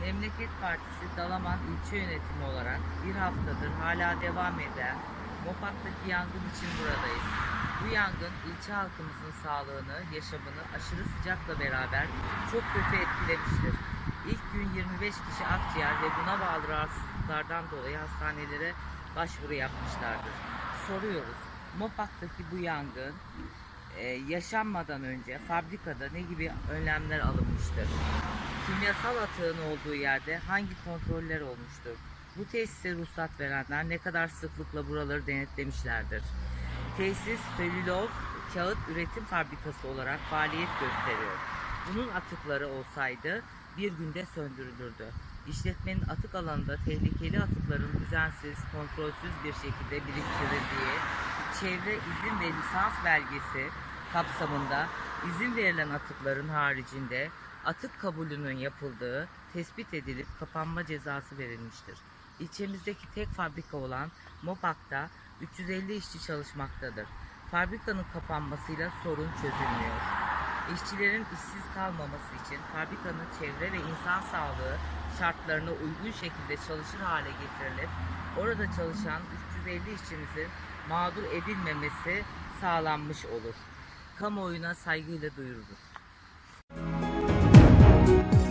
Memleket Partisi Dalaman İlçe Yönetimi olarak bir haftadır hala devam eden Mopak'taki yangın için buradayız. Bu yangın ilçe halkımızın sağlığını, yaşamını aşırı sıcakla beraber çok kötü etkilemiştir. İlk gün 25 kişi akciğer ve buna bağlı rahatsızlıklardan dolayı hastanelere başvuru yapmışlardır. Soruyoruz, Mopak'taki bu yangın e, yaşanmadan önce fabrikada ne gibi önlemler alınmıştır? Kimyasal atığın olduğu yerde hangi kontroller olmuştur? Bu tesise ruhsat verenler ne kadar sıklıkla buraları denetlemişlerdir? Tesis selüloz kağıt üretim fabrikası olarak faaliyet gösteriyor. Bunun atıkları olsaydı bir günde söndürülürdü. İşletmenin atık alanında tehlikeli atıkların düzensiz, kontrolsüz bir şekilde biriktirildiği, çevre izin ve lisans belgesi kapsamında izin verilen atıkların haricinde atık kabulünün yapıldığı tespit edilip kapanma cezası verilmiştir. İlçemizdeki tek fabrika olan Mopak'ta 350 işçi çalışmaktadır. Fabrikanın kapanmasıyla sorun çözülmüyor. İşçilerin işsiz kalmaması için fabrikanın çevre ve insan sağlığı şartlarına uygun şekilde çalışır hale getirilip orada çalışan 350 işçimizin mağdur edilmemesi sağlanmış olur. Kamuoyuna saygıyla duyurulur. time.